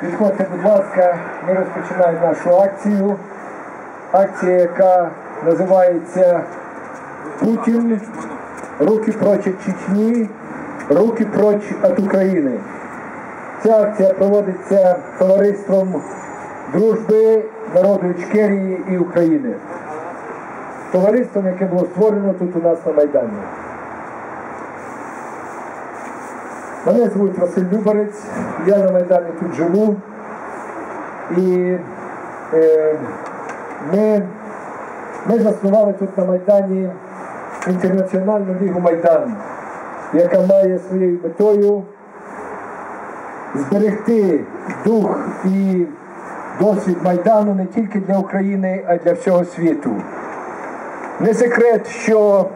Підходьте, будь ласка, ми розпочинаємо нашу акцію. Акція, яка називається Путін. Руки проч від Чечні, руки проч від України. Ця акція проводиться товариством дружби народу Ічкерії і України. Товариством, яке було створено тут у нас на Майдані. Мене звуть Василь Любарець, я на Майдані тут живу. І е, ми, ми заснували тут на Майдані Інтернаціональну лігу Майдан, яка має своєю метою зберегти дух і досвід Майдану не тільки для України, а й для всього світу. Не секрет, що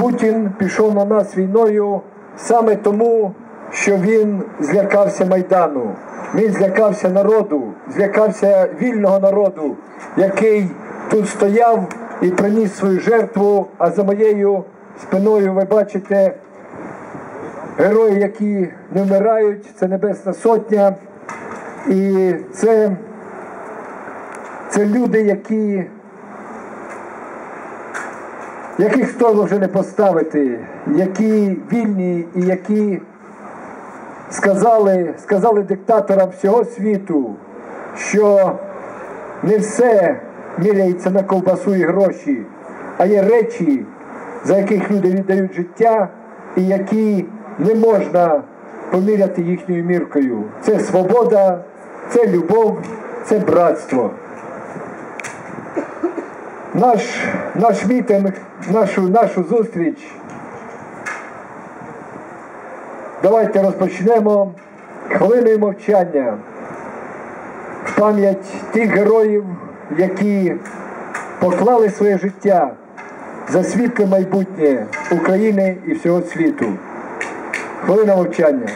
Путін пішов на нас війною саме тому, що він злякався Майдану. Він злякався народу, злякався вільного народу, який тут стояв і приніс свою жертву. А за моєю спиною ви бачите герої, які не вмирають, це Небесна Сотня. І це, це люди, які яких столу вже не поставити, які вільні і які сказали, сказали диктаторам всього світу, що не все міряється на ковбасу і гроші, а є речі, за яких люди віддають життя і які не можна поміряти їхньою міркою. Це свобода, це любов, це братство. Наш, наш мітинг, нашу, нашу зустріч. Давайте розпочнемо хвилиною мовчання в пам'ять тих героїв, які поклали своє життя за світле майбутнє України і всього світу. Хвилина мовчання.